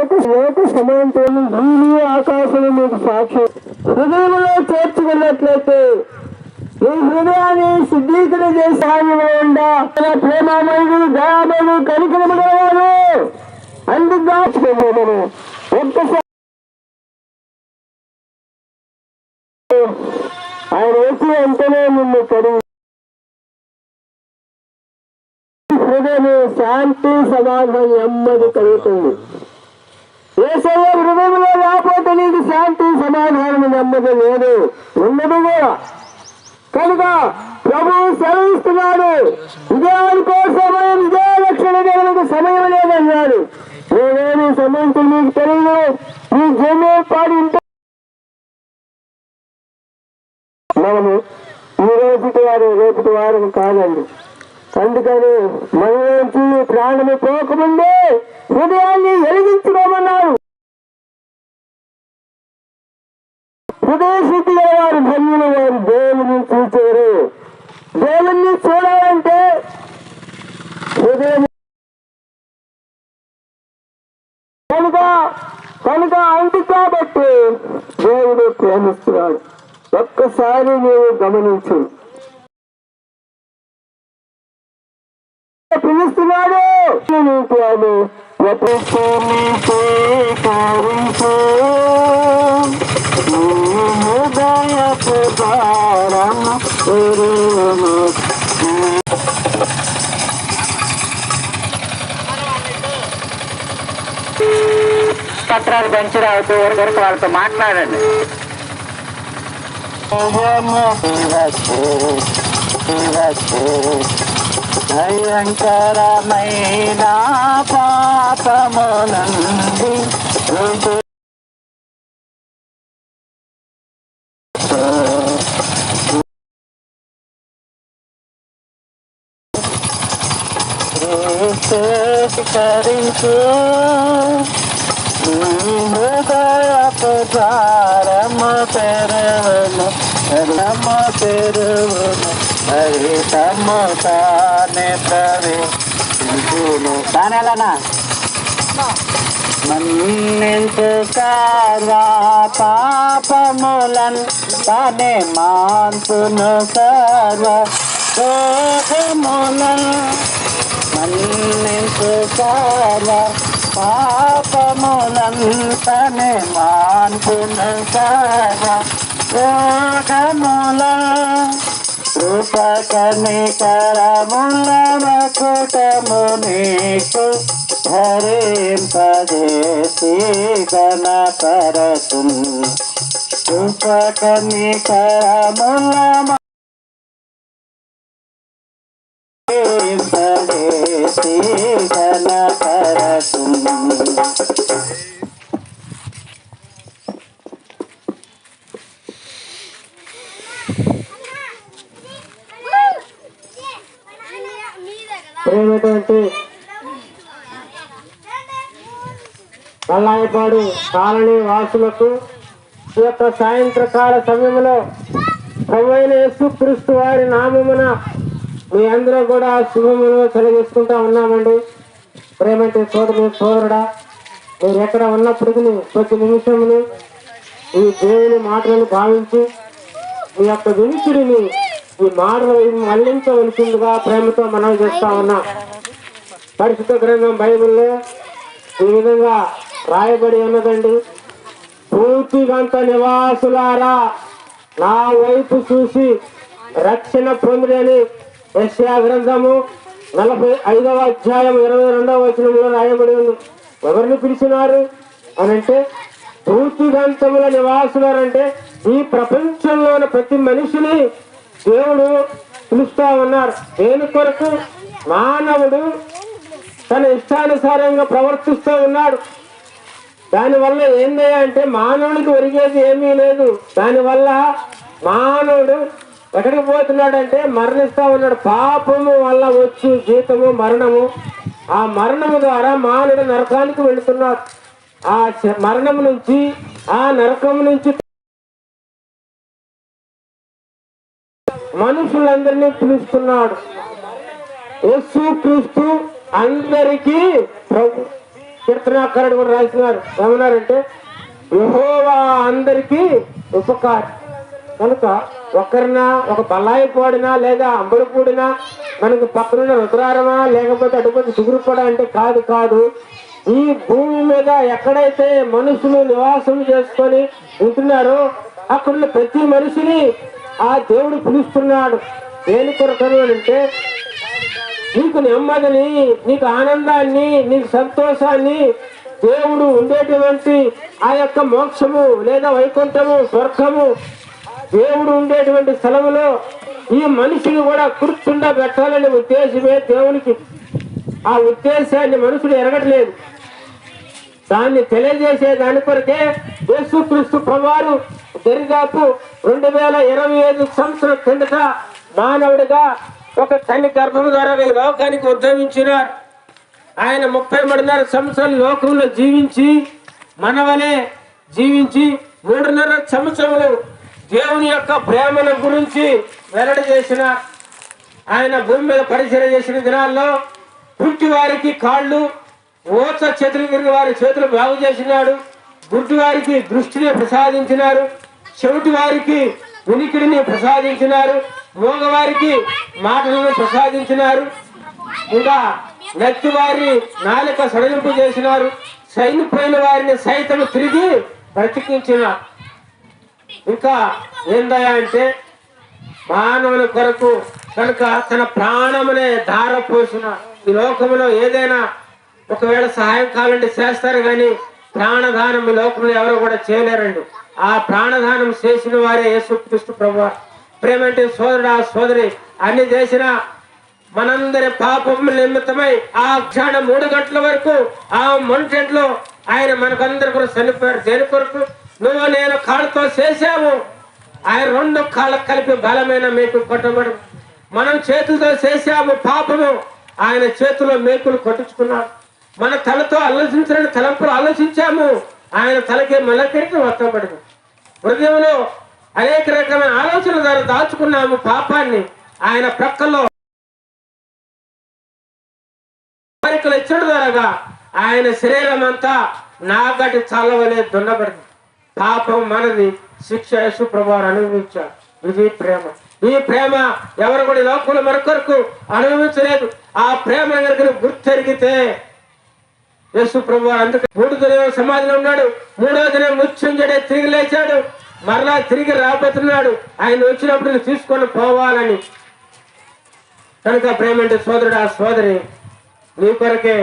లోక లోక సమాంతరం భూమి ఆకాశం మీకు సాక్షి. హృదయంలో చేర్చుకున్నట్లయితే ఈ హృదయాన్ని శుద్ధీకరణ చేసాను ఉండా. ప్రేమమయుడు దయామయుడు కనికరము గలవాడు. అందుకు ఒక్కసారి ఆయన వచ్చి అంటేనే నిన్ను కడిగి హృదయం శాంతి సమాధానం నెమ్మది కలుగుతుంది. ఏసయ్య హృదయంలో లేకపోతే నీకు శాంతి సమాధానం నెమ్మది లేదు. ఉన్నది కూడా కనుక ప్రభు సెలవిస్తున్నాడు ఇదే అనుకో సమయం ఇదే రక్షణ కలిగిన సమయం లేదన్నాడు నేనేమి సమయం మీకు తెలియదు ఈ జన్మ పాడి మనము ఈ రోజుకి వారు రేపటి వారు కాదండి. అందుకని మన ప్రాణము పోకముందే హృదయాన్ని వెలిగించుకోమన్నారు. హృదయ శుద్ధి గల వారు ధన్యులు వారు దేవుని చూచారు. దేవుణ్ణి చూడాలంటే హృదయం కనుక కనుక అందు కాబట్టి దేవుడు ప్రేమిస్తున్నాడు. ఒక్కసారి నీవు గమనించు. పిలుస్తున్నాడు. తెరువును. పత్రాలు పంచిరావుతూ ఒకరికి వాళ్ళతో మాట్లాడండి. భయంకరమైన పాపము నుండి కరించు హరితము తానే ప్రవేశించును. దాని మన్నింపు కారా పాపములన్ తానే మాన్పును సర్వ దోషములన్ మన్నింపు కారా పాపములన్ తనే మాన్పును సర్వ దోషములన్ కృపకనికరముల మకుటము నీకు ధరింపజేసి గణపరతు కృపకనికరముల ధరింపజేసి గణపరతు ప్రేమటువంటి నల్లాయపాడు కాలనీ వాసులకు ఈ యొక్క సాయంత్రకాల సమయంలో ప్రభువైన యేసుక్రీస్తు వారి నామమున మీ అందరూ కూడా శుభములు కలిగిస్తుంటా ఉన్నామండి. ప్రేమంటే సోదరు సోదరుడా మీరు ఎక్కడ ఉన్నప్పటికీ కొద్ది నిమిషమును ఈ దేవుని మాటలను భావించి మీ యొక్క వినికిడిని ఈ మారు మళ్ళించవలసిందిగా ప్రేమతో మనం చేస్తా ఉన్నాం. పరిశుద్ధ గ్రంథం బైబిల్లో ఈ విధంగా రాయబడి ఉన్నదండి. పూర్తిగంత నివాసులారా నా వైపు చూసి రక్షణ పొందినని యశ్యా గ్రంథము నలభై ఐదవ అధ్యాయం ఇరవై రెండవ వచనంలో రాయబడి ఉంది. ఎవరిని పిలిచినారు అని అంటే పూర్తిగంతముల నివాసులారంటే ఈ ప్రపంచంలోని ప్రతి మనిషిని దేవుడు పిలుస్తా ఉన్నారు దేని కొరకు మానవుడు తన ఇష్టానుసారంగా ప్రవర్తిస్తూ ఉన్నాడు. దానివల్ల ఏంది అంటే ఒరిగేది ఏమీ లేదు. దానివల్ల మానవుడు ఎక్కడికి పోతున్నాడంటే మరణిస్తూ ఉన్నాడు. పాపము వల్ల వచ్చి జీతము మరణము. ఆ మరణము ద్వారా మానవుడు నరకానికి వెళుతున్నాడు. ఆ చ- మరణము నుంచి ఆ నరకం నుంచి మనుషులందరినీ పిలుస్తున్నాడు. యేసు క్రీస్తు అందరికీ ప్రభు కీర్తనాకారుడు కూడా రాసినారు ఏమన్నారంటే యహోవా అందరికీ ఉపకారం. కనుక ఒకరినా ఒక బల్లాయి పోడినా లేదా అంబడి పూడినా మనకు పక్కనున్న రుద్రారమా లేకపోతే అటుపతి దిగురుపడ అంటే కాదు కాదు. ఈ భూమి మీద ఎక్కడైతే మనుషులు నివాసం చేసుకొని ఉంటున్నారో అక్కడున్న ప్రతి మనిషిని ఆ దేవుడు పిలుస్తున్నాడు. దేని కొరకను అని అంటే నీకు నెమ్మదిని నీకు ఆనందాన్ని నీకు సంతోషాన్ని దేవుడు ఉండేటువంటి ఆ యొక్క మోక్షము లేదా వైకుంఠము స్వర్గము దేవుడు ఉండేటువంటి స్థలములో ఈ మనిషిని కూడా కూర్చుండా పెట్టాలనే ఉద్దేశమే దేవునికి. ఆ ఉద్దేశాన్ని మనుషులు ఎరగట్లేదు. దాన్ని తెలియజేసే దాని కొరకే యేసుక్రీస్తు ప్రభువారు దరిదాపు రెండు వేల ఇరవై ఐదు సంవత్సరం కిందట మానవుడిగా ఒక తల్లి గర్భం ద్వారా వీళ్ళు లోకానికి ఉద్భవించినారు ఆయన ముప్పై మూడున్నర సంవత్సరాలు లోకంలో జీవించి మనవలే జీవించి మూడున్నర సంవత్సరములు దేవుని యొక్క ప్రేమను గురించి వెల్లడి చేసిన ఆయన భూమి మీద పరిచయం చేసిన దినాల్లో పుట్టి వారికి కాళ్ళు ఓచ చేతులు వారి చేతులు బాగు చేసినాడు. గుడ్డు వారికి దృష్టిని ప్రసాదించినారు. చెవిటి వారికి ఉనికిడిని ప్రసాదించినారు. మూగవారికి మాటలను ప్రసాదించినారు. ఇంకా నచ్చి వారిని నాలుక సడలింపు చేసినారు. సైనిపోయిన వారిని సైతం తిరిగి బ్రతికించిన. ఇంకా ఏందయ్యా అంటే మానవుని కొరకు కనుక తన ప్రాణమునే ధార పోసిన ఈ లోకంలో ఏదైనా ఒకవేళ సహాయం కావాలంటే చేస్తారు కానీ ప్రాణదానం ఈ లోకంలో ఎవరు కూడా చేయలేరండి. ఆ ప్రాణదానం చేసిన వారే యేసుక్రీస్తు ప్రభు ప్రేమంటే సోదరుడు సోదరి అన్ని చేసిన మనందరి పాపం నిమిత్తమై ఆ క్షణం మూడు గంటల వరకు ఆ మొంటెంట్లో ఆయన మనకందరి కూడా చనిపోయారు దేని కొరకు? నువ్వు నేను కాళ్ళతో చేసాము ఆయన రెండు కాళ్ళకు కలిపి బలమైన మేకులు కొట్టబడు. మనం చేతులతో చేసాము పాపము. ఆయన చేతిలో మేకులు కొట్టించుకున్నాడు మన తలతో ఆలోచించిన తలంపులు ఆలోచించాము. ఆయన తలకి మలకెట్టి వత్తబడింది హృదయంలో అనేక రకమైన ఆలోచనల ద్వారా దాచుకున్నాము పాపాన్ని. ఆయన ప్రక్కలో కోరికలు ఇచ్చడం ద్వారా ఆయన శరీరం అంతా నాగటి చల్లవలే దున్నబడింది. పాపం మనది శిక్ష యేసు ప్రభువారు అనుభవించాడు ఇది ప్రేమ. ఈ ప్రేమ ఎవరు కూడా లోకంలో మరొకరికి అనుభవించలేదు. ఆ ప్రేమ దగ్గర గుర్తెరిగితే యేసు ప్రభు అందుకే మూడు దినం సమాధిలో ఉన్నాడు. మూడో దినం మృత్యుంజడే తిరిగి లేచాడు. మరలా తిరిగి రాబోతున్నాడు. ఆయన వచ్చినప్పుడు నువ్వు తీసుకొని పోవాలని. కనుక ప్రేమ సోదరుడు ఆ సోదరి నీ కొరకే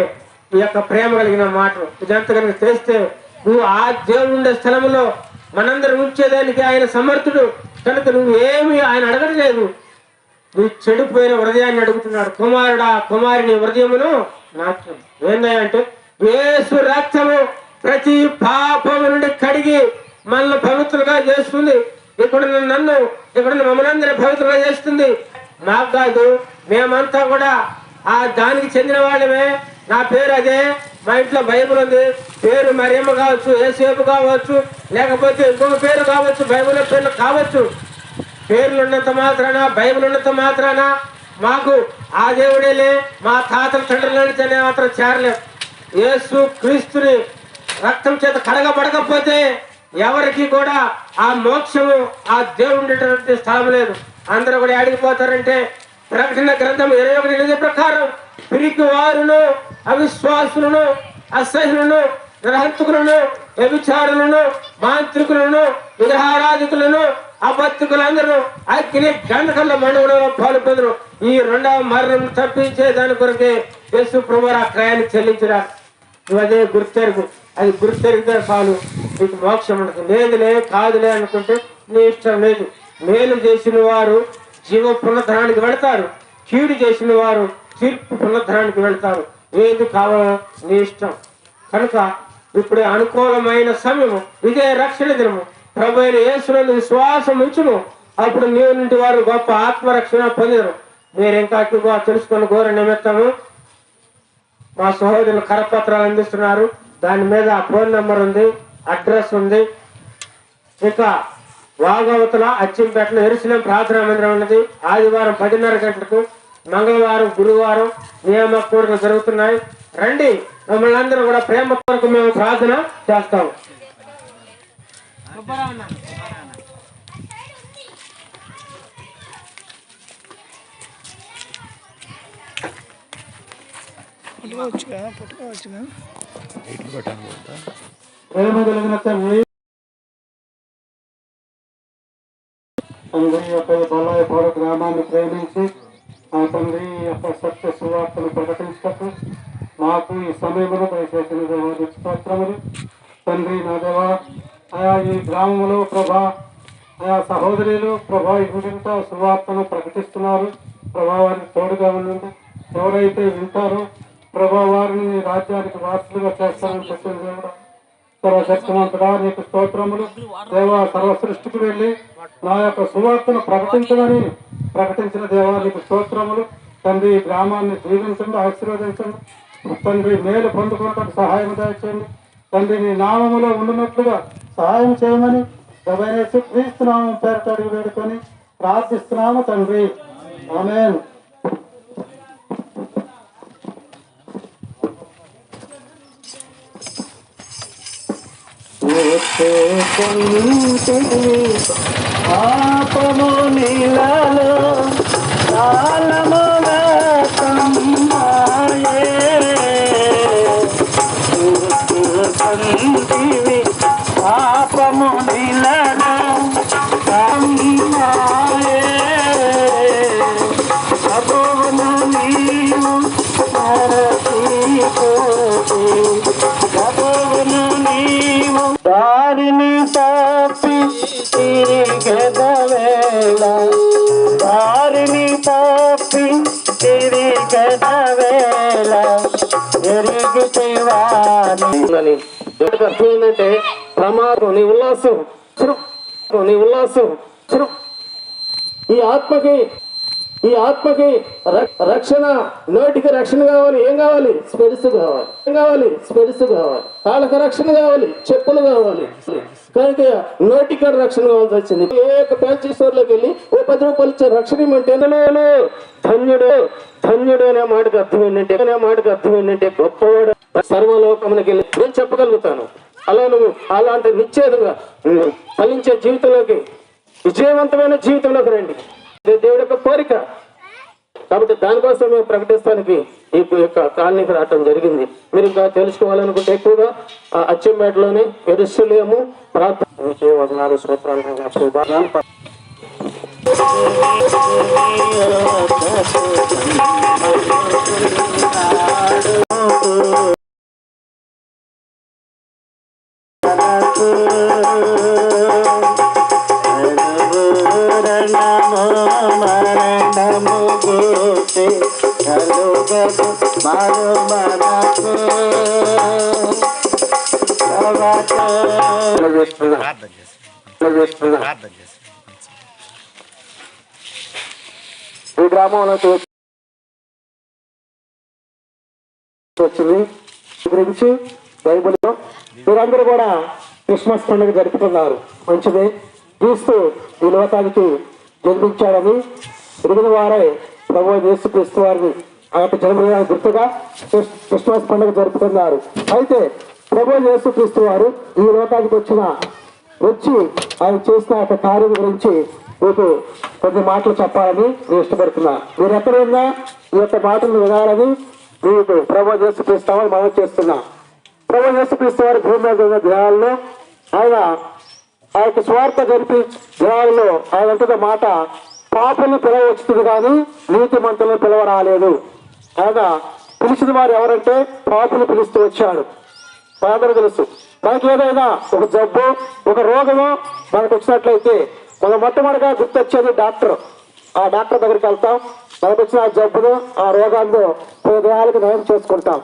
ఈ యొక్క ప్రేమ కలిగిన మాటలు. ఇదంతా కనుక చేస్తే నువ్వు ఆ దేవుడు ఉండే స్థలంలో మనందరం ఉంచేదానికి ఆయన సమర్థుడు. కనుక నువ్వు ఏమి ఆయన అడగట్లేదు. నువ్వు చెడిపోయిన హృదయాన్ని అడుగుతున్నాడు. కుమారుడా కుమారుని హృదయమును నాట్యం. ఏందంటే అంటే యేసు రక్తము ప్రతి పాపము నుండి కడిగి మనల్ని పవిత్రులుగా చేస్తుంది ఇక్కడ నన్ను ఇక్కడ మమ్మల్ని పవిత్రులుగా చేస్తుంది మాకు కాదు మేమంతా కూడా ఆ దానికి చెందిన వాళ్ళమే. నా పేరు అదే. మా ఇంట్లో బైబిల్ ఉంది. పేరు మరియమ్మ కావచ్చు ఏసేపు కావచ్చు లేకపోతే ఇంకొక పేరు కావచ్చు బైబిల్ పేర్లు కావచ్చు. పేర్లు ఉన్నంత మాత్రాన బైబిల్ ఉన్నంత మాత్రాన మాకు ఆ దేవుడేలే మా తాతల తండ్రుల మాత్రం చేరలేం. యేసు క్రీస్తుని రక్తం చేత కడగబడకపోతే ఎవరికి కూడా ఆ మోక్షము ఆ దేవుడు ఉండేటటువంటి స్థలం లేదు. అందరూ కూడా ఆడిగిపోతారంటే ప్రకటన గ్రంథం ఇరవై ఒకటి ఎనిమిది ప్రకారం పిరికి వారును అవిశ్వాసులను అసహ్యులను గ్రహంతుకులను వ్యభిచారులను మాంత్రికులను విగ్రహారాధికులను అబద్ధికులందరూ అగ్ని గంధకల్ల మనుగుణంలో పాల్పొందరు ఈ రెండవ మరణం తప్పించే దాని కొరకే యేసు ప్రభు ఆ క్రయాన్ని చెల్లించరా నువ్వు అదే గుర్తెరుగు. అది గుర్తెరిగితే చాలు. నీకు మోక్షం ఉండదు. లేదులే కాదులే అనుకుంటే నీ ఇష్టం లేదు. మేలు చేసిన వారు జీవ పునఃధనానికి వెళతారు. చీడు చేసిన వారు తీర్పు పునఃధనానికి వెళతారు. ఏది కావాలో నీ ఇష్టం. కనుక ఇప్పుడు అనుకూలమైన సమయము ఇదే రక్షణ దినము. ప్రభు అయిన యేసులను విశ్వాసం ఉంచును అప్పుడు నీవు నుండి వారు గొప్ప ఆత్మరక్షణ పొందిరు. మీరు ఇంకా ఎక్కువగా తెలుసుకుని ఘోర నిమిత్తము మా సహోదరులు కరపత్రాలు అందిస్తున్నారు. దాని మీద ఫోన్ నెంబర్ ఉంది అడ్రస్ ఉంది. ఇంకా వాగవతల అచ్చింపేటలో ఎరుసలేం ప్రార్థనా మందిరం ఉన్నది. ఆదివారం పదిన్నర గంటలకు మంగళవారం గురువారం నియామక కూడికలు జరుగుతున్నాయి. రండి మమ్మల్ని అందరూ కూడా ప్రేమ కొరకు మేము ప్రార్థన చేస్తాం పట్టుకోవచ్చుగా పట్టుకోవచ్చుగా ప్రేమ కలిగిన తండ్రి యొక్క ఈ గ్రామాన్ని ప్రేమించి ఆ తండ్రి యొక్క సత్య సువార్తను ప్రకటించటకు మాకు ఈ సమయంలో దయచేసిన దేవాది స్తోత్రములు తండ్రి నా దేవ ఆయా ఈ గ్రామంలో ప్రభా ఆయా సహోదరులు ప్రభా ఇంటింటా సువార్తను ప్రకటిస్తున్నారు. ప్రభా తోడుగా ఉండండి. ఎవరైతే వింటారో ప్రభా వారిని రాజ్యానికి వారసులుగా చేస్తారని చెప్పిన దేవుడు సర్వశక్తివంతుడా నీకు స్తోత్రములు. దేవా సర్వ సృష్టికి వెళ్ళి నా యొక్క సువార్తను ప్రకటించమని ప్రకటించిన దేవా స్తోత్రములు. తండ్రి గ్రామాన్ని దీవించండి ఆశీర్వదించండి. తండ్రి మేలు పొందుకోవటం సహాయం దయచేయండి. తండ్రి నీ నామములో ఉండినట్లుగా సహాయం చేయమని ఎవరైనా క్రీస్తునామం పేరట అడిగి వేడుకొని ప్రార్థిస్తున్నాము తండ్రి. ఆమేన్ పాపము నీలలో కాలము ఏంటంటే ప్రమాదం నీ ఉల్లాసం. నీ ఉల్లాసం. ఈ ఆత్మకి ఈ ఆత్మకి రక్షణ నోటికి రక్షణ కావాలి ఏం కావాలి? స్పెరిస్ కావాలి. ఏం కావాలి? స్పెడ్స్ కావాలి. వాళ్ళకి రక్షణ కావాలి చెప్పులు కావాలి. కనుక నోటికి రక్షణ కావాల్సి వచ్చింది. ఏ యొక్క ఫ్యాన్సీ స్టోర్లోకి వెళ్ళి ఓ పది రూపాయలు ఇచ్చే రక్షణ ఇమ్మంటే ధన్యుడు ధన్యుడు అనే మాటకు అర్థం ఏంటంటే అనే మాటకు అర్థం ఏంటంటే గొప్పవాడు. సర్వలోకమునికి వెళ్ళి నేను చెప్పగలుగుతాను. అలా నువ్వు అలాంటి నిశ్చేతంగా ఫలించే జీవితంలోకి విజయవంతమైన జీవితంలోకి రండి. దేవుడి యొక్క కోరిక. కాబట్టి దానికోసం మేము ప్రకటిస్తానికి ఈ యొక్క కాలనీకి రావటం జరిగింది. మీరు ఇంకా తెలుసుకోవాలనుకుంటే ఎక్కువగా ఆ అచ్చంపేటలోని ఎరుసలేము ప్రార్థన మీకే వదనాలు స్తోత్రాలు శుభాకాంక్షలు. ఈ గ్రామంలో వచ్చింది గురించి బైబిల్లో మీరందరూ కూడా క్రిస్మస్ పండుగ జరుపుతున్నారు మంచిది క్రీస్తు ఈ లోకానికి జన్మించాడని ఎరిగిన వారే ప్రభు యేసు క్రీస్తు వారిని ఆ యొక్క జన్మదినానికి గుర్తుగా క్రిస్- క్రిస్మస్ పండుగ జరుపుకున్నారు అయితే ప్రభు యేసు క్రీస్తు వారు ఈ లోకానికి వచ్చిన వచ్చి ఆయన చేసిన యొక్క కార్యం గురించి మీకు కొన్ని మాటలు చెప్పాలని నేను ఇష్టపడుతున్నా. మీరు ఎక్కడున్నా ఈ యొక్క మాటలు వినాలని మీకు ప్రభు చేసి క్రీస్తామని మనం చేస్తున్నా. ప్రభు చేసి క్రీస్తు వారి భూమి మీద ఉన్న దినాల్లో ఆయన ఆ యొక్క స్వార్థ జరిపి దినాల్లో ఆయన అంటున్న మాట పాపలను పిలవచ్చుతుంది కానీ నీతి మంతులను పిలవరాలేదు. ఆయన పిలిచిన వారు ఎవరంటే పాపులు పిలుస్తూ వచ్చాడు మనందరూ తెలుసు మనకి ఏదైనా ఒక జబ్బు ఒక రోగము మనకు వచ్చినట్లయితే మనం మొట్టమొదటిగా గుర్తొచ్చేది డాక్టర్. ఆ డాక్టర్ దగ్గరికి వెళ్తాం మనకు వచ్చిన ఆ జబ్బును ఆ రోగాన్ని హృదయాలకు నయం చేసుకుంటాం.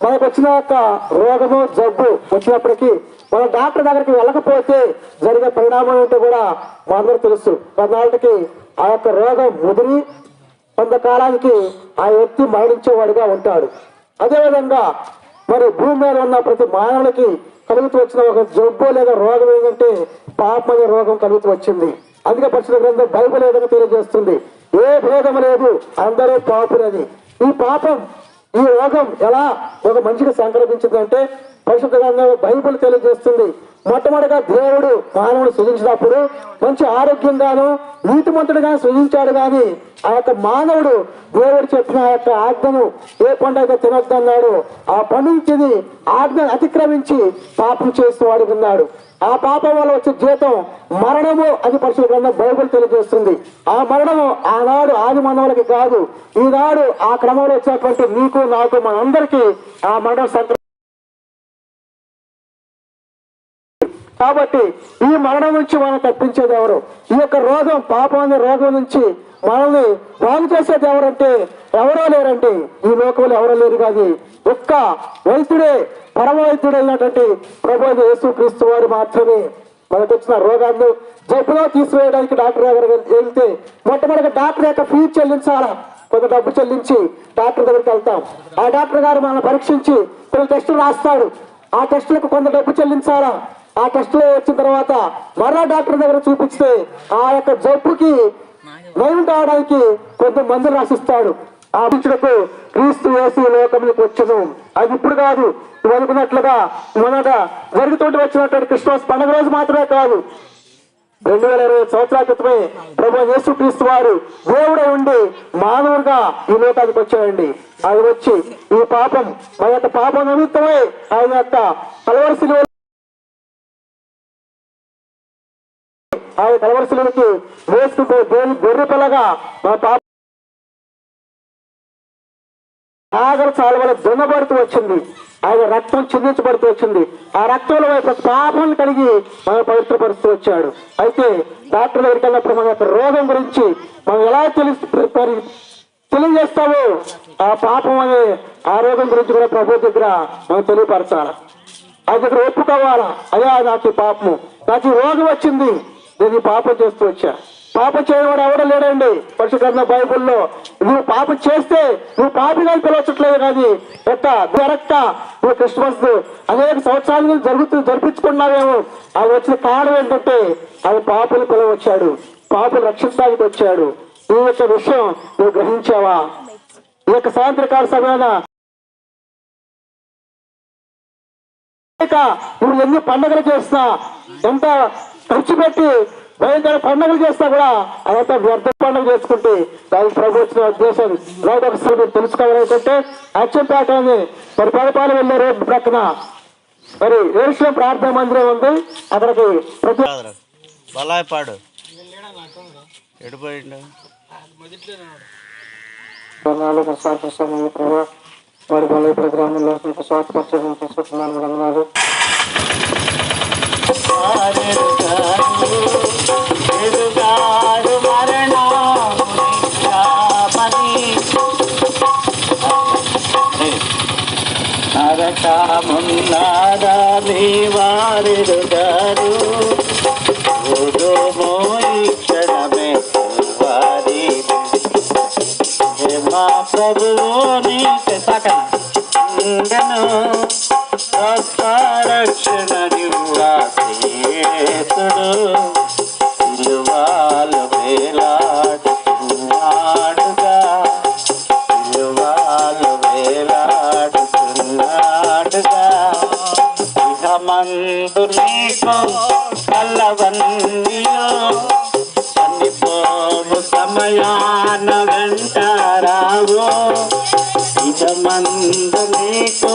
మనకు వచ్చిన యొక్క రోగము జబ్బు వచ్చినప్పటికీ మన డాక్టర్ దగ్గరికి వెళ్ళకపోతే జరిగే పరిణామం ఏంటో కూడా మనందరూ తెలుసు. కొన్నాళ్ళకి ఆ యొక్క రోగం ముదిరి కొంతకాలానికి ఆ వ్యక్తి మరణించేవాడుగా ఉంటాడు. అదేవిధంగా మరి భూమి మీద ఉన్న ప్రతి మానవులకి కలుగుతూ వచ్చిన ఒక జబ్బు లేదా రోగం ఏంటంటే పాపమైన రోగం కలుగుతూ వచ్చింది. అందుకే పరిశుద్ధ గ్రంథం బైబిల్ ఏదైనా తెలియజేస్తుంది? ఏ భేదం లేదు అందరూ పాపులని ఈ పాపం ఈ రోగం ఎలా ఒక మనిషికి సంక్రమించిందంటే పరిశుద్ధ గ్రంథం బైబిల్ తెలియజేస్తుంది. మొట్టమొదటిగా దేవుడు మానవుడు సృజించినప్పుడు మంచి ఆరోగ్యంగాను నీతిమంతుడుగా సృజించాడు కానీ ఆ యొక్క మానవుడు దేవుడు చెప్పిన ఆ యొక్క ఆజ్ఞను ఏ పండు అయితే తినొద్దన్నాడు ఆ పండు తిని ఆజ్ఞ అతిక్రమించి పాపం చేస్తూ వాడు ఉన్నాడు. ఆ పాపం వల్ల వచ్చే జీతం మరణము అని పరిశుద్ధ గ్రంథం తెలియజేస్తుంది. ఆ మరణము ఆనాడు ఆది మానవులకి కాదు ఈనాడు ఆ క్రమంలో వచ్చినటువంటి నీకు నాకు మనందరికీ ఆ మరణం సంక్ర కాబట్టి ఈ మరణం నుంచి మనం తప్పించేది ఎవరు? ఈ యొక్క రోగం పాపం అనే రోగం నుంచి మనల్ని బాగు చేసేది ఎవరంటే ఎవరో లేరండి. ఈ లోకంలో ఎవరో లేరు కాదు ఒక్క వైద్యుడే పరమ వైద్యుడు అయినటువంటి ప్రభు యేసు క్రీస్తు వారు మాత్రమే మనకు వచ్చిన రోగాన్ని జబ్బులో తీసివేయడానికి డాక్టర్ దగ్గర వెళ్తే మొట్టమొదటి డాక్టర్ యొక్క ఫీజు చెల్లించాలా? కొంత డబ్బు చెల్లించి డాక్టర్ దగ్గరికి వెళ్తాం. ఆ డాక్టర్ గారు మనల్ని పరీక్షించి కొన్ని టెస్టులు రాస్తాడు. ఆ టెస్టులకు కొంత డబ్బు చెల్లించాలా? ఆ టెస్టులో వచ్చిన తర్వాత మరో డాక్టర్ దగ్గర చూపిస్తే ఆ యొక్క జబ్బుకి నయం కావడానికి కొంత మందులు రాసిస్తాడు. ఆ పిచ్చులకు క్రీస్తు వేసి లోకములకు వచ్చను. అది ఇప్పుడు కాదు. నువ్వు అనుకున్నట్లుగా మొదట జరుగుతుంటూ వచ్చినటువంటి క్రిస్మస్ పండుగ రోజు మాత్రమే కాదు. రెండు వేల ఇరవై సంవత్సరాల క్రితమే ప్రభు యేసు క్రీస్తు వారు దేవుడే ఉండి మానవుడిగా ఈ లోకానికి వచ్చాడండి. ఆయన వచ్చి ఈ పాపం మన యొక్క పాపం నిమిత్తమై ఆయన యొక్క కలవరసిలో ఆయన కలవరసులకి వేసుకుంటూ దేని గొర్రె పిల్లగా మన పాప ఆగల చాలవల దున్నబడుతూ వచ్చింది. ఆయన రక్తం చిందించబడుతూ వచ్చింది. ఆ రక్తంలో యొక్క పాపం కలిగి మనం పవిత్రపరుస్తూ వచ్చాడు. అయితే డాక్టర్ దగ్గరికి వెళ్ళినప్పుడు మన యొక్క రోగం గురించి మనం ఎలా తెలుసు తెలియజేస్తామో ఆ పాపం అనే ఆ రోగం గురించి కూడా ప్రభు దగ్గర మనం తెలియపరచాలి? అది దగ్గర ఒప్పుకోవాలా? అదే నాకు పాపము. నాకు రోగం వచ్చింది. నేను పాప పాపం చేస్తూ వచ్చా. పాప చేయవాడు ఎవడ లేడండి. పరిశుద్ధ బైబుల్లో నువ్వు పాప చేస్తే నువ్వు పాపిగా పిలవచ్చట్లేదు కానీ ఎట్ట? జరక్క నువ్వు క్రిస్మస్ అనేక సంవత్సరాల నుంచి జరుగుతూ జరిపించుకున్నావేమో. అది వచ్చిన కారణం ఏంటంటే అది పాపలు పిలవచ్చాడు. పాపలు రక్షించడానికి వచ్చాడు. ఈ యొక్క విషయం నువ్వు గ్రహించావా? ఈ యొక్క సాయంత్రకాల సమయాన నువ్వు ఎన్ని పండుగలు చేస్తా ఎంత ఖర్చు పెట్టి భయంకర పండుగలు చేస్తా కూడా అదంతా వ్యర్థ పండుగ చేసుకుంటే దానికి ప్రభు వచ్చిన ఉద్దేశం రోజు ఒకసారి మీరు తెలుసుకోవాలనుకుంటే అచ్చంపేట అని మరి పరిపాలన వెళ్ళే రోడ్డు ప్రక్కన మరి ఏడుశ్వరం ప్రార్థన మందిరం ఉంది. అక్కడికి ప్రతి బలాయపాడు. ఎడిపోయిండు ప్రభావ వారి బల ప్రోగ్రాంలో స్వార్థపరచడం తీసుకుంటున్నాను వందనాలు ఎదుగాడు నరకమున్నారా నీ వారెరుగారు ఓదోమో ఈ క్షణమే వారి మా ప్రభువు నీకు సకను రక్షణ నివాసేతుడు ఇలువాలు వేలాడుతున్నాడుగా ఇలువాలు వేలాడుతున్నాడుగా ఇహమందు నీకు కలవన్నీయో చనిపోము సమయాన వెంటారావు ఇహమందు నీకు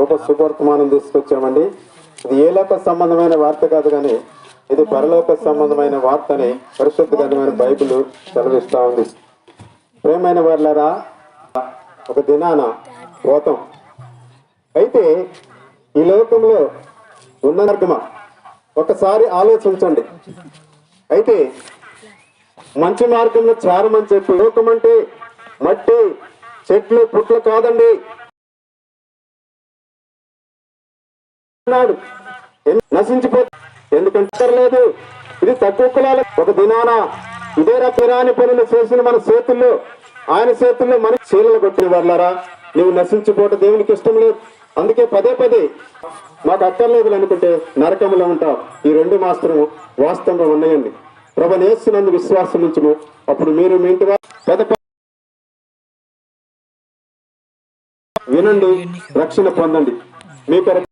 ఒక శుభవర్తమానం తీసుకొచ్చామండి. ఇది ఏ లోక సంబంధమైన వార్త కాదు కానీ ఇది పరలోక సంబంధమైన వార్త అని పరిశుద్ధ గ్రంథమైన బైబిల్ సెలవిస్తా ఉంది. ప్రేమైన వాళ్ళరా ఒక దినాన పోతాం. అయితే ఈ లోకంలో ఉన్న ఒకసారి ఆలోచించండి. అయితే మంచి మార్గంలో చేరమని చెప్పి లోకం అంటే మట్టి చెట్లు పుట్లు కాదండి. అన్నాడు నశించిపో ఎందుకంటే లేదు ఇది తక్కువ కులాల ఒక దినాన ఇదే రకరాని పనులు చేసిన మన చేతుల్లో ఆయన చేతుల్లో మన చీలలు కొట్టిన వాళ్ళరా నువ్వు నశించిపోవటం దేవునికి ఇష్టం లేదు. అందుకే పదే పదే మాకు అక్కర్లేదు అనుకుంటే నరకంలో ఉంటాం. ఈ రెండు మాత్రము వాస్తవంగా ఉన్నాయండి. ప్రభ నేస్తున్నందు విశ్వాసం ఉంచుము. అప్పుడు మీరు మీ ఇంటి పెద్ద వినండి రక్షణ పొందండి. మీ కొరకు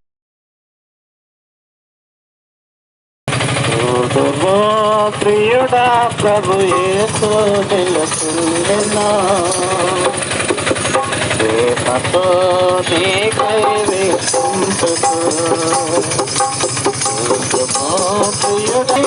ప్రియుడా ప్రభు ఏసో నిలచుండెనా ప్రేమతో నీకై వేసుకుంటుకు ప్రియుడై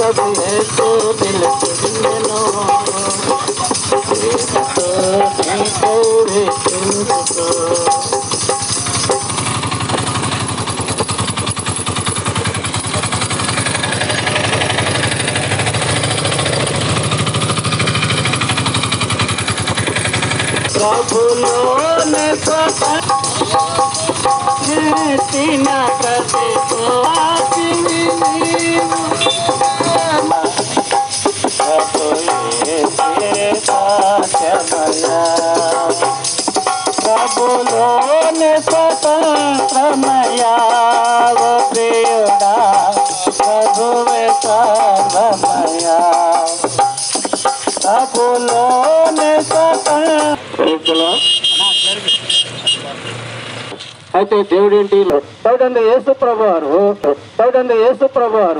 నా ప్రభు యేసు నిలచుండెను ప్రేమతో నీకై వేకింతుకో ప్రభులోనే స్వతన ప్రతి పాపిని నీవు అయితే దేవుడు ఏంటి చూడండి యేసు ప్రభు వారు చూడండి యేసు ప్రభు వారు